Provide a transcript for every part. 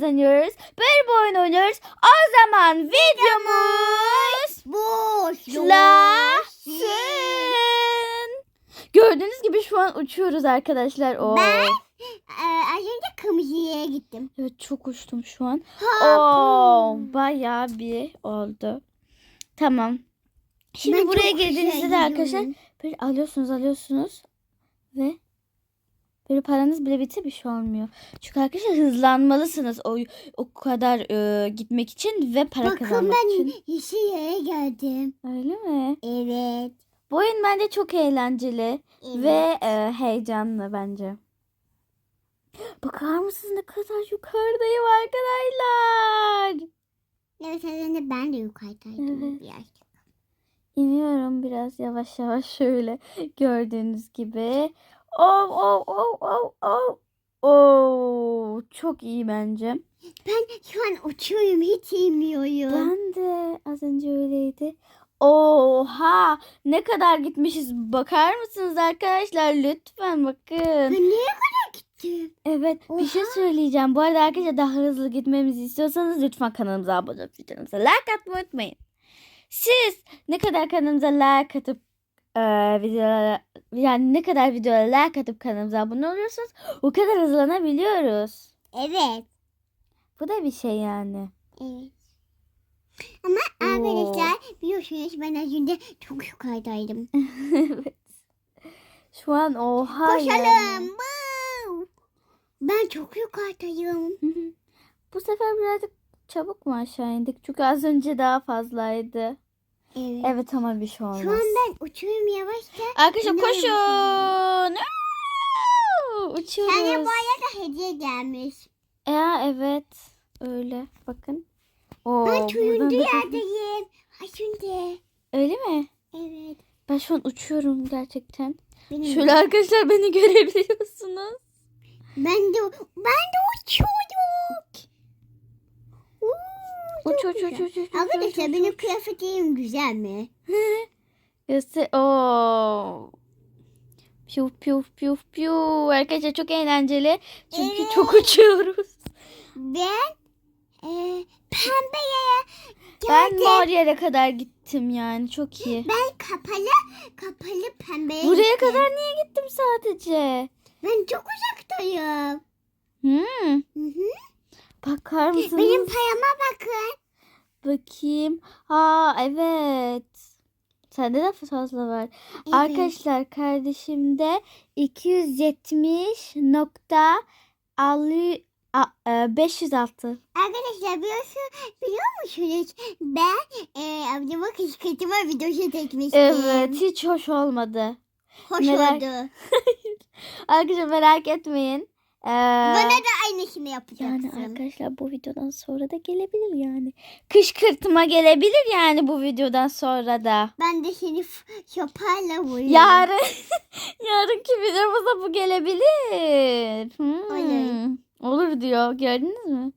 kazanıyoruz. Böyle bir oyun oynuyoruz. O zaman videomuz başlasın. Gördüğünüz gibi şu an uçuyoruz arkadaşlar. Oo. Ben e, az önce kırmızıya gittim. Evet çok uçtum şu an. Ha, Oo, bayağı bir oldu. Tamam. Şimdi Ben buraya çok girdiğinizde de arkadaşlar yiyorum. böyle alıyorsunuz alıyorsunuz ve böyle paranız bile bitse bir şey olmuyor. Çünkü arkadaşlar hızlanmalısınız o o kadar e, gitmek için ve para Bakın kazanmak ben için. yeşil yere geldim. Öyle mi? Evet. Bu oyun bence çok eğlenceli evet. ve e, heyecanlı bence. Bakar mısınız ne kadar yukarıdayım arkadaşlar. Evet az önce ben de yukarıdaydım. Evet. Biraz. İniyorum biraz yavaş yavaş şöyle gördüğünüz gibi. Oh oh oh oh oh. Oh, çok iyi bence. Ben şu an uçuyorum hiç inmiyorum. Ben de az önce öyleydi. Oha ne kadar gitmişiz bakar mısınız arkadaşlar lütfen bakın. Ben nereye kadar gittim? Evet bir şey Oha. söyleyeceğim. Bu arada arkadaşlar daha hızlı gitmemizi istiyorsanız lütfen kanalımıza abone olup videomuza like atmayı unutmayın. Siz ne kadar kanalımıza like atıp e, videolara yani ne kadar videolara like atıp kanalımıza abone oluyorsunuz o kadar hızlanabiliyoruz. Evet. Bu da bir şey yani. Evet. Ama Oo. arkadaşlar biliyorsunuz ben az önce çok yukarıdaydım. evet. Şu an oha Koşalım. yani. Ben çok yukarıdayım. Bu sefer birazcık çabuk mu aşağı indik? Çünkü az önce daha fazlaydı. Evet. Evet ama bir şey olmaz. Şu an ben uçuyorum yavaşça. Arkadaşlar koşun. Uçuyoruz. bu arada hediye gelmiş. Ya evet. Öyle. Bakın. Oo, Ben turuncu da- yerdeyim. Şimdi. Öyle mi? Evet. Ben şu an uçuyorum gerçekten. Benim Şöyle arkadaşlar beni görebiliyorsunuz. Ben de ben de uçuyorum. Uç uç uç uç Arkadaşlar benim kıyafetim güzel mi? Göster. Oo. Piu piu piu piu. Arkadaşlar çok eğlenceli. Çünkü Evet. çok uçuyoruz. Ben e, pembe yere Ben mor yere kadar gittim yani. Çok iyi. Ben kapalı kapalı pembeye Buraya gittim. kadar niye gittim sadece? Ben çok uzaktayım. Hmm. Hı hı. Bakar mısınız? Benim payama bakın. Bakayım. Ha evet. Sende de fazla var. Evet. Arkadaşlar kardeşimde 270 nokta alı- a- e, 506. Arkadaşlar biliyorsun, biliyor musunuz? Ben e, amcama kışkırtma videosu çekmiştim. Evet hiç hoş olmadı. Hoş Merak- oldu. Arkadaşlar merak etmeyin. Ee, Bana da aynısını yapacaksın. yani arkadaşlar bu videodan sonra da gelebilir yani. Kışkırtma gelebilir yani bu videodan sonra da. Ben de seni şopayla vururum. Yarın yarınki videomuza bu gelebilir. Hmm. Olur. Olur diyor. Gördünüz mü?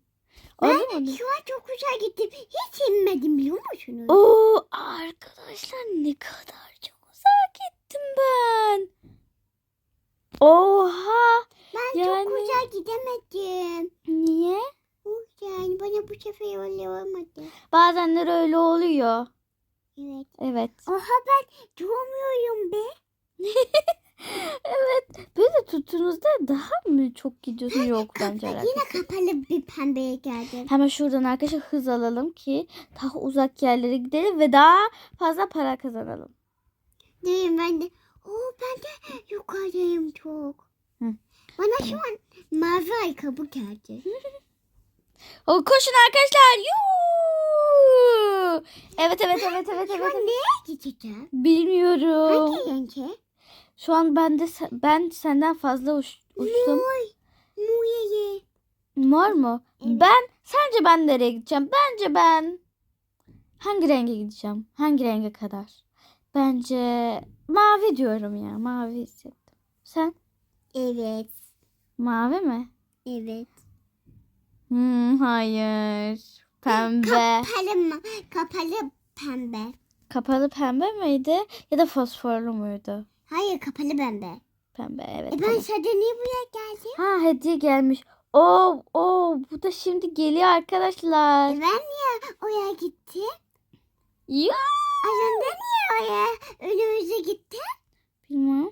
Ben Olur mu? şu an çok uzağa gittim. Hiç inmedim biliyor musunuz? Oo arkadaşlar ne kadar çok uzak gittim ben. Oha. ben yani- çok uzağa gidemedim. Niye? Oh, Yani bana bu sefer öyle olmadı. Bazenleri öyle oluyor. Evet. Evet. Oha ben doğmuyorum be. evet. Böyle tuttuğunuzda daha mı çok gidiyorsun? Yok bence alakası. Yine kapalı bir pembeye geldim. Hemen şuradan arkadaşlar hız alalım ki daha uzak yerlere gidelim ve daha fazla para kazanalım. Değil ben de. Oo ben de yukarıdayım çok. Hı. Bana şu an mavi ayakkabı geldi. O koşun arkadaşlar. Yuu! Evet evet evet evet Şu evet. an nereye gideceğim? Bilmiyorum. Hangi yenge? Şu an ben de ben senden fazla uç- uçtum. Moy. Moyeye. Mor mu? Evet. Ben sence ben nereye gideceğim? Bence ben hangi renge gideceğim? Hangi renge kadar? Bence mavi diyorum ya. Mavi hissettim. Sen Evet. mavi mi? Evet. Hmm, hayır. Pembe. Kapalı mı? Kapalı pembe. Kapalı pembe miydi ya da fosforlu muydu? Hayır kapalı pembe. Pembe evet. E ben tamam. sadece niye buraya geldim? Ha hediye gelmiş. Oo, oo bu da şimdi geliyor arkadaşlar. E ben niye oraya gittim? Ya. Aslında niye oraya önümüze gittim? Bilmem.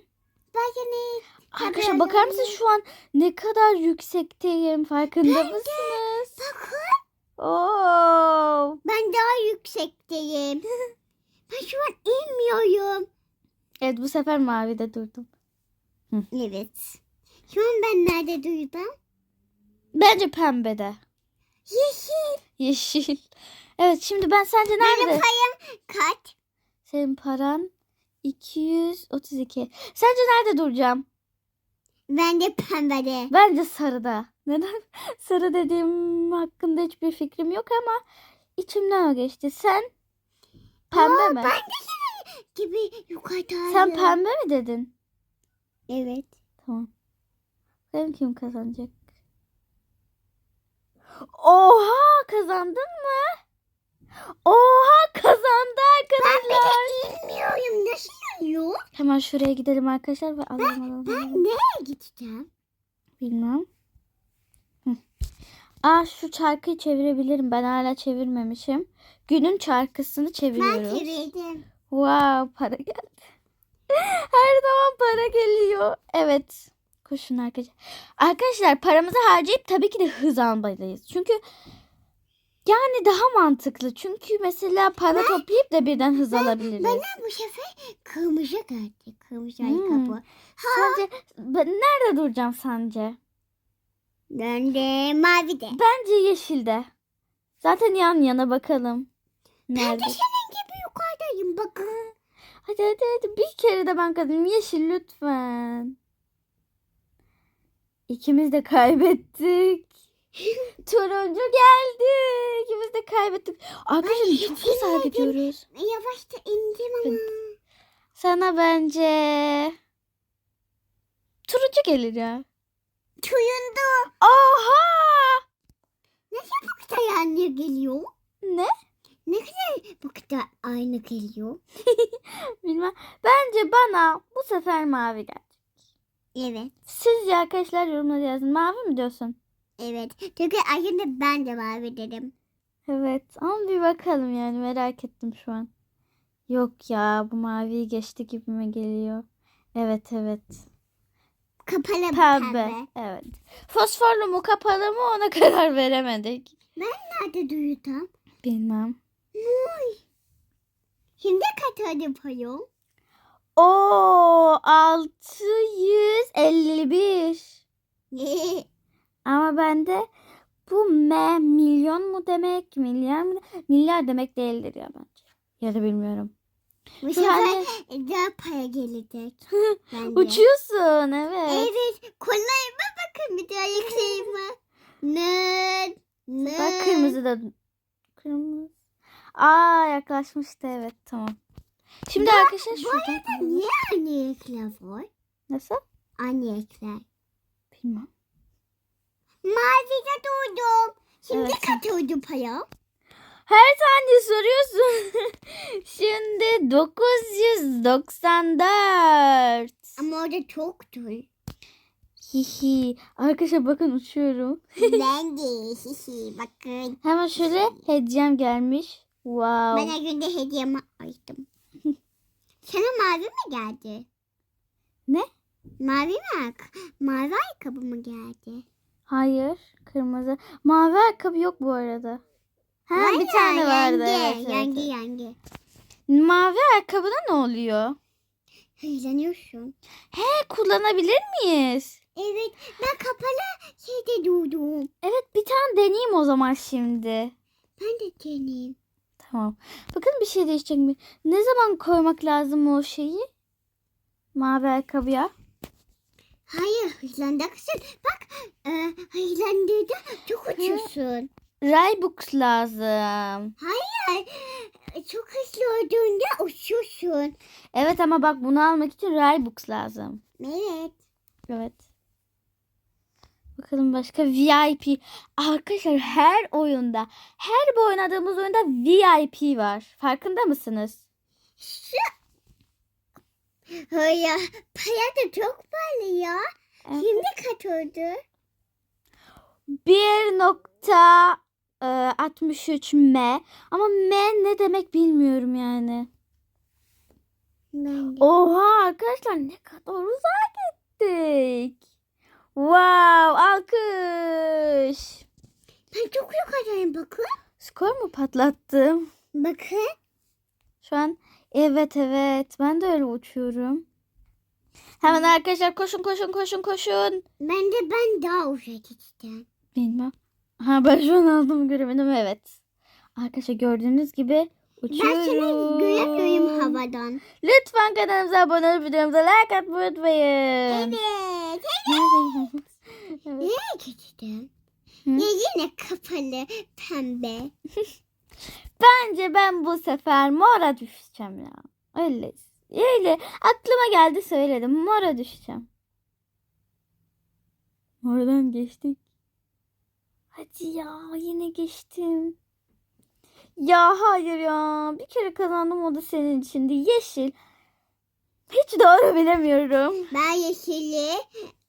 Belki ne? Arkadaşlar bakar öyle. mısınız şu an ne kadar yüksekteyim farkında mısınız? Bakın Oo. ben daha yüksekteyim. ben şu an inmiyorum. Evet bu sefer mavide durdum. Evet. Şu an ben nerede duydum? Bence pembede. Yeşil. Yeşil. Evet şimdi ben sence Benim nerede? payım kaç? Senin paran 232. Sence nerede duracağım? Ben de pembede. Bence sarıda. Neden? Sarı dediğim hakkında hiçbir fikrim yok ama içimden o geçti. Sen pembe Aa, mi? Ben de senin gibi yukarıdayım. Sen pembe mi dedin? Evet. Tamam. Bakalım kim kazanacak. Oha kazandın mı? Oha kazandı arkadaşlar. Bilmiyorum nasıl oluyor? Hemen şuraya gidelim arkadaşlar ve alalım alalım. Ben nereye gideceğim? Bilmem. Hı. Aa şu çarkıyı çevirebilirim. Ben hala çevirmemişim. Günün çarkısını Ben çeviriyoruz. çevirdim. Wow para geldi. Her zaman para geliyor. Evet. Koşun arkadaşlar. Arkadaşlar paramızı harcayıp tabii ki de hız almalıyız. Çünkü yani daha mantıklı. Çünkü mesela para toplayıp da birden hız alabiliriz. Bana bu sefer kırmızı geldi. Kırmızı Hmm. ayakkabı. Sence ben nerede duracağım sence? Ben de mavi de. Bence yeşilde. Zaten yan yana bakalım. Ben Nerede? de senin gibi yukarıdayım bakın. Hadi hadi hadi bir kere de ben kazanayım. Yeşil lütfen. İkimiz de kaybettik. Turuncu geldi. İkimiz de kaybettik. Arkadaşlar çok güzel gidiyoruz. Yavaşça indim ama. Sana bence turuncu gelir ya. Tuyundu. Oha! Bu kadar aynı geliyor. Ne? Ne kadar bu kadar aynı geliyor. Bilmem. Bence bana bu sefer mavi geldi. Evet. Sizce arkadaşlar yorumlara yazın. Mavi mi diyorsun? Evet. Çünkü aslında ben de mavi dedim. Evet ama bir bakalım yani merak ettim şu an. Yok ya bu maviyi geçti gibime geliyor. Evet evet. Kapalı Pembe. pembe. Evet. Fosforlu mu kapalı mı ona karar veremedik. Nerede duydum? Bilmem. Şimdi kaç tane payım? Oo 651. Ama bende bu M milyon mu demek milyar mı? Milyar demek değildir ya bence. Ya da bilmiyorum. bu sefer Yani daha para gelecek. uçuyorsun evet. Evet. Kollarıma bakın bir de ayaklarıma. Nın. Nın. Bak kırmızı da kırmızı. Aa yaklaşmıştı evet tamam. Şimdi arkadaşlar Bu şuradan arada niye aynı renkler var? Nasıl? Aynı renkler. Bilmem. Mavide duydum. Şimdi Evet. kaç oldu payım? Her saniye soruyorsun. Şimdi 994. Ama orada çoktur. Hihi. Arkadaşlar bakın uçuyorum. ben de hihi bakın. Hemen şöyle hediyem gelmiş. Wow. Ben her günde hediyemi açtım. Sana mavi mi geldi? Ne? Mavi mi? Mavi ayakkabı mı geldi? Hayır. Kırmızı. Mavi ayakkabı yok bu arada. Ha Var bir ya, tane vardı. Yangi, Evet, evet, yangi, evet. yangi. Mavi ayakkabıda ne oluyor? Hızlanıyorsun. E, kullanabilir miyiz? Evet ben kapalı şeyde durdum. Evet bir tane deneyeyim o zaman şimdi. Ben de deneyeyim. Tamam. Bakın bir şey değişecek mi? Ne zaman koymak lazım o şeyi? Mavi ayakkabıya. Hayır hızlanacaksın. Bak e, hızlandığında çok uçuyorsun. Raybux lazım. Hayır e, çok hızlı olduğunda uçuyorsun. Evet ama bak bunu almak için Raybux lazım. Evet. Evet. Bakalım başka VIP. Arkadaşlar her oyunda, her bu oynadığımız oyunda VIP var. Farkında mısınız? Şu Hayır. Para da çok pahalı ya. Evet. Şimdi kaç oldu? 1.63 M. Ama M ne demek bilmiyorum yani. Oha arkadaşlar ne kadar uzağa gittik. Wow alkış. Ben çok yukarıdayım bakın. Skor mu patlattım? Bakın. Şu an evet evet ben de öyle uçuyorum. Hemen arkadaşlar koşun koşun koşun koşun. Ben de ben daha uzak gideceğim. Bilmem. Ha ben şu an aldım göremedim evet. Arkadaşlar gördüğünüz gibi uçuyorum. Ben seni göremiyorum havadan. Lütfen kanalımıza abone olup videomuza like atmayı unutmayın. Evet. Neredeyim? evet. Nereye gideceğim? Ya yine kapalı pembe. Bence ben bu sefer mora düşeceğim ya. Öyle. Öyle. Aklıma geldi söyledim. Mora düşeceğim. Moradan geçtik. Hadi ya yine geçtim. Ya hayır ya. Bir kere kazandım o da senin içindi. Yeşil. Hiç doğru bilemiyorum. Ben yeşili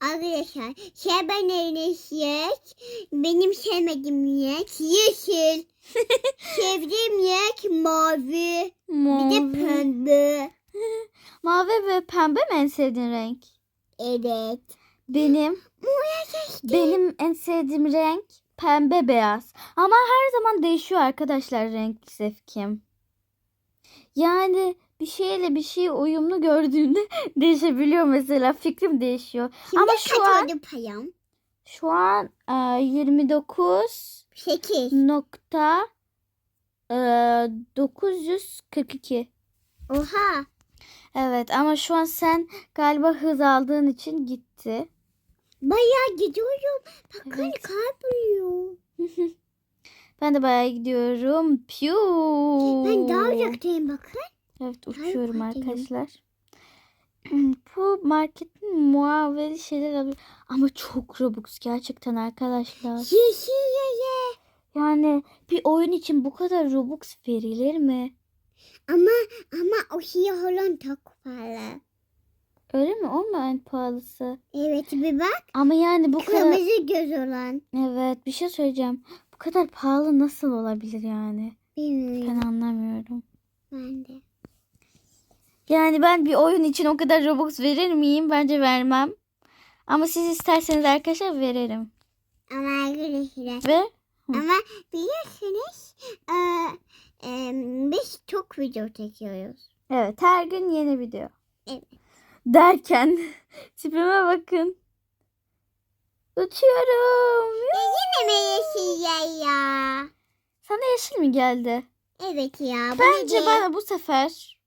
arkadaşlar. Şey ben yeşil. Benim sevmediğim renk yeşil. Sevdiğim renk mavi. Bir de Mavi. pembe. Mavi ve pembe mi en sevdiğin renk? Evet. Benim benim en sevdiğim renk pembe beyaz. Ama her zaman değişiyor arkadaşlar renk zevkim. Yani bir şeyle bir şey uyumlu gördüğümde değişebiliyor mesela fikrim değişiyor. Şimdi Ama kaç şu an- oldu payam? Şu an e, 29 Sekiz. nokta e, 942. Oha. Evet ama şu an sen galiba hız aldığın için gitti. Bayağı gidiyorum. Bakın Evet. kayboluyor. Ben de bayağı gidiyorum. Piu. Ben daha uzaktayım bakın. Evet uçuyorum arkadaşlar. Bu marketin muaveli şeyler alıyor. Ama çok Robux gerçekten arkadaşlar. Yani bir oyun için bu kadar Robux verilir mi? Ama ama o siyah olan çok pahalı. Öyle mi? O mu en pahalısı? Evet bir bak. Ama yani bu kadar... Kırmızı göz olan. Evet bir şey söyleyeceğim. Bu kadar pahalı nasıl olabilir yani? Bilmiyorum Ben anlamıyorum. ben de. Yani ben bir oyun için o kadar Robux verir miyim? Bence vermem. Ama siz isterseniz arkadaşlar veririm. Ama arkadaşlar. Ve Hı. Ama biliyorsunuz eee, em, biz çok video çekiyoruz. evet her gün yeni video. Evet. Derken tipime bakın. Uçuyorum. Ya yine mi yeşil ya ya? Sana yeşil mi geldi? Evet ya. Bence bana bu sefer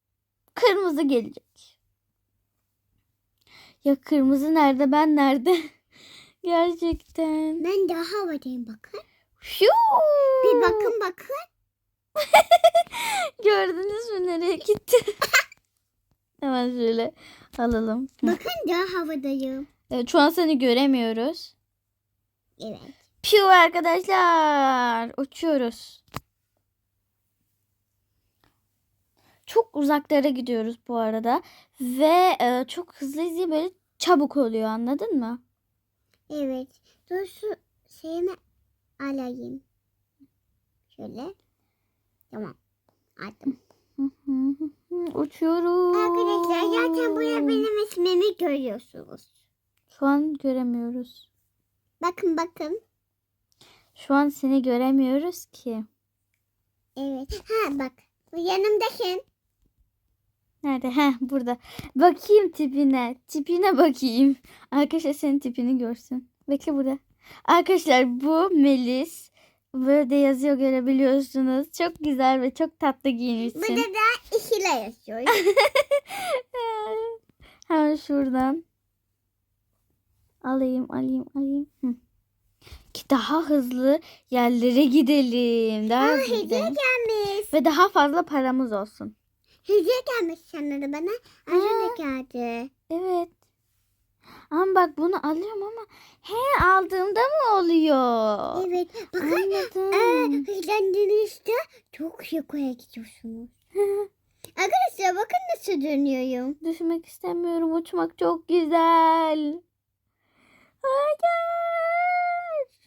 kırmızı gelecek. Ya kırmızı nerede ben nerede? Gerçekten. Ben daha havadayım bakın. Fiu! Bir bakın bakın. Gördünüz mü nereye gitti? Hemen şöyle alalım. Bakın daha havadayım. Evet, şu an seni göremiyoruz. Evet. Piu arkadaşlar. Uçuyoruz. Çok uzaklara gidiyoruz bu arada. Ve e, çok hızlıyız diye böyle çabuk oluyor anladın mı? Evet. Dur şu şeyimi alayım. Şöyle. Tamam. Aldım. Uçuyoruz. Arkadaşlar zaten buraya benim ismimi görüyorsunuz. Şu an göremiyoruz. Bakın bakın. Şu an seni göremiyoruz ki. Evet. Ha bak. Bu yanımdasın. Nerede? Heh burada. Bakayım tipine. Tipine bakayım. Arkadaşlar senin tipini görsün. Bekle burada. Arkadaşlar bu Melis. Böyle de yazıyor görebiliyorsunuz. Çok güzel ve çok tatlı giyinmişsin. Burada da işile yaşıyor. Hemen şuradan. Alayım alayım alayım. Hı. Ki daha hızlı yerlere gidelim. Daha Aa, hızlı gidelim. gelmiş. Ve daha fazla paramız olsun. Hediye gelmiş sanırım bana. Önce geldi. Evet. Ama bak bunu alıyorum ama he aldığımda mı oluyor? Evet. Bakın. Anladım. Ee, hızlandığınızda çok yukarı gidiyorsunuz. Arkadaşlar nasıl dönüyorum? Düşmek istemiyorum. Uçmak çok güzel. Hayır.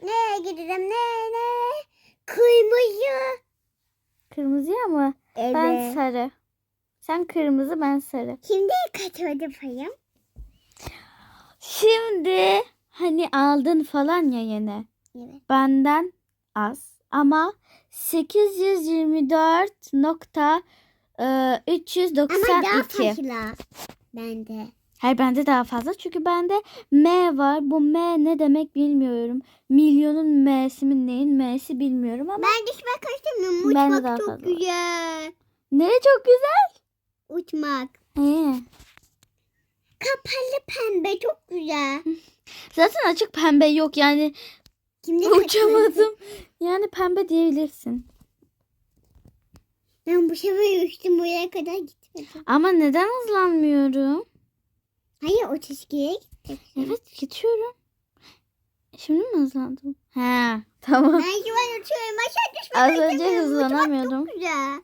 Nereye gideceğim? Ne ne? Kırmızı. Kırmızıya mı? Evet. Ben sarı. Sen kırmızı ben sarı. Şimdi kaç oldu payım? Şimdi hani aldın falan ya yine. Evet. Benden az. Ama 824 nokta e, Ama daha 392. fazla. Bende. Hayır bende daha fazla çünkü bende M var. Bu M ne demek bilmiyorum. Milyonun M'si mi neyin M'si bilmiyorum ama. Ben de Uçmak daha çok güzel. Nere çok güzel. Uçmak. Ee, Kapalı pembe çok güzel. zaten açık pembe yok yani Şimdi uçamadım. Yani pembe diyebilirsin. Ben bu sefer uçtum buraya kadar gitmedim. Ama neden hızlanmıyorum? Hayır o çizgiye gittik. Evet geçiyorum. Şimdi mi hızlandım? He tamam. Ben şu an uçuyorum. Aşağı düşmek Az önce hızlanamıyordum. çok güzel.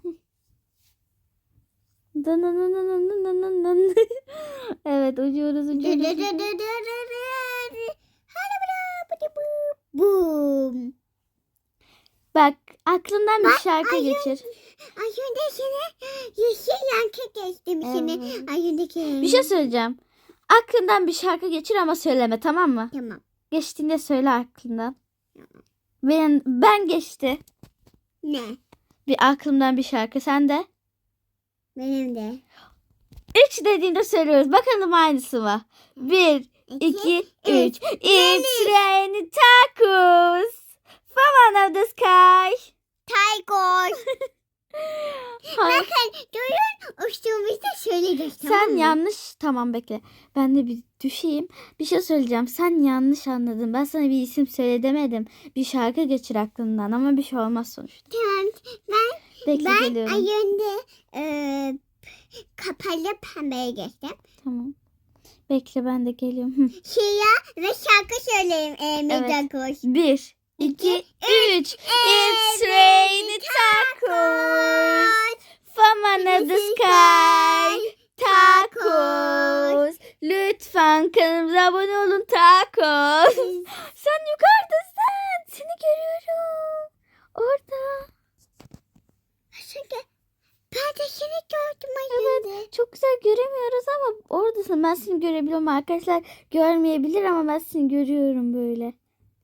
Bırak, bıdı bı. Bum. Bak aklından bir şarkı ay, geçir. Önce seni yeşil yankı geçtim seni. Evet. Önceki. Bir şey söyleyeceğim. Aklından bir şarkı geçir ama söyleme tamam mı? Tamam. Geçtiğinde söyle aklından. Ben ben geçti. Ne? Bir aklımdan bir şarkı sen de. Benim de. Üç dediğinde söylüyoruz. Bakalım aynısı mı? Bir, iki, üç. It's raining tacos. From out of the sky. Tiger. Hayır. Bakın görün uçtuğumuzda söyleyeceğiz tamam Sen mı? yanlış tamam bekle. Ben de bir düşeyim. Bir şey söyleyeceğim. Sen yanlış anladın. Ben sana bir isim söyle demedim. Bir şarkı geçir aklından ama bir şey olmaz sonuçta. Tamam. Ben, Bekle ben geliyorum. önce e, kapalı pembeye geçtim. Tamam. Bekle ben de geliyorum. Şia ve şarkı söyleyeyim. E, Mega Koş. Bir, iki, üç. It's raining tacos. From another sky. Tacos. Lütfen kanalımıza abone olun tacos. Sen yukarıdasın. Seni görüyorum. Orada. Çünkü ben de seni gördüm az önce. Çok güzel göremiyoruz ama oradasın. Ben seni görebiliyorum. Arkadaşlar görmeyebilir ama ben seni görüyorum böyle.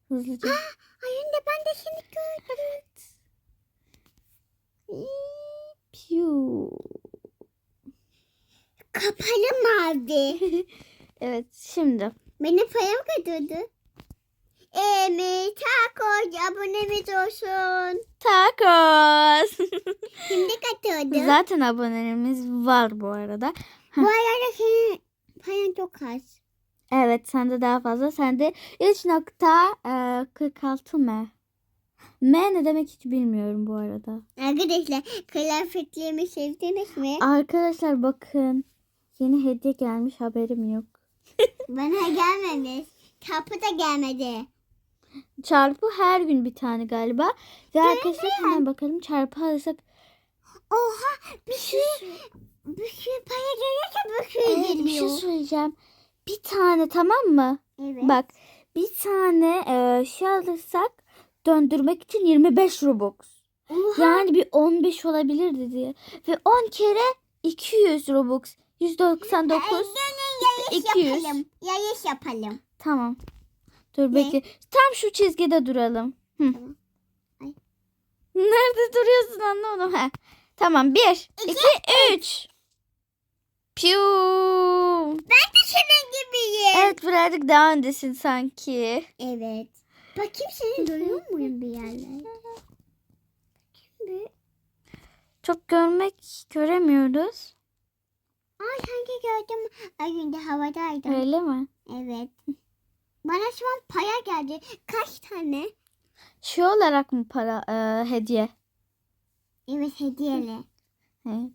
Hızlıca. Az önce ben de seni gördüm. Piu. Kapalı mavi. evet şimdi. Benim payım katıldı. Emi Takoz abonemiz olsun. Tacos. Şimdi katıldı. Zaten abonelerimiz var bu arada. Bu arada senin payın çok az. Evet sende daha fazla. Sende 3.46 M. M ne demek hiç bilmiyorum bu arada. Arkadaşlar kıyafetlerimi sevdiniz mi? Arkadaşlar bakın. Yeni hediye gelmiş haberim yok. Bana gelmemiş. Kapı da gelmedi. Çarpı her gün bir tane galiba. Ve arkadaşlar hemen bakalım çarpı alırsak. Oha bir şey bir şey para gelirse bir şey Evet, bir şey geliyor. söyleyeceğim. Bir tane tamam mı? Evet. Bak bir tane e, şey alırsak döndürmek için 25 Robux. Oha. Yani bir 15 olabilirdi diye. Ve 10 kere 200 Robux. 199. Gelin yarış 200. yapalım. Yarış yapalım. Tamam. Dur Ne? bekle. Tam şu çizgide duralım. Hı. Tamam. Ay. Nerede duruyorsun anlamadım. Heh. Tamam. 1, 2, 3. Piu. Ben de senin gibiyim. Evet birazcık daha öndesin sanki. Evet. Bakayım seni görüyor muyum bir yerlerde? Bir- Çok görmek göremiyoruz. Ay sanki gördüm. Az önce havadaydım. Öyle mi? Evet. Bana şu an paya geldi. Kaç tane? Şu olarak mı para e, hediye? Evet hediyeli. Evet.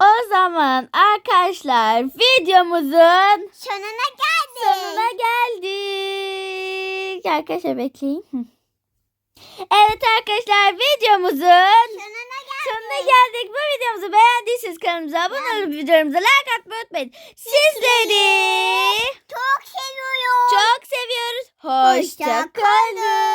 O zaman arkadaşlar videomuzun Sonuna geldi. sonuna geldik. Arkadaşlar bekleyin. Evet arkadaşlar videomuzun sonuna geldik. Bu videomuzu beğendiyseniz kanalımıza abone olup videomuza like atmayı unutmayın. Sizleri çok seviyoruz. Çok seviyoruz. Hoşça, kalın.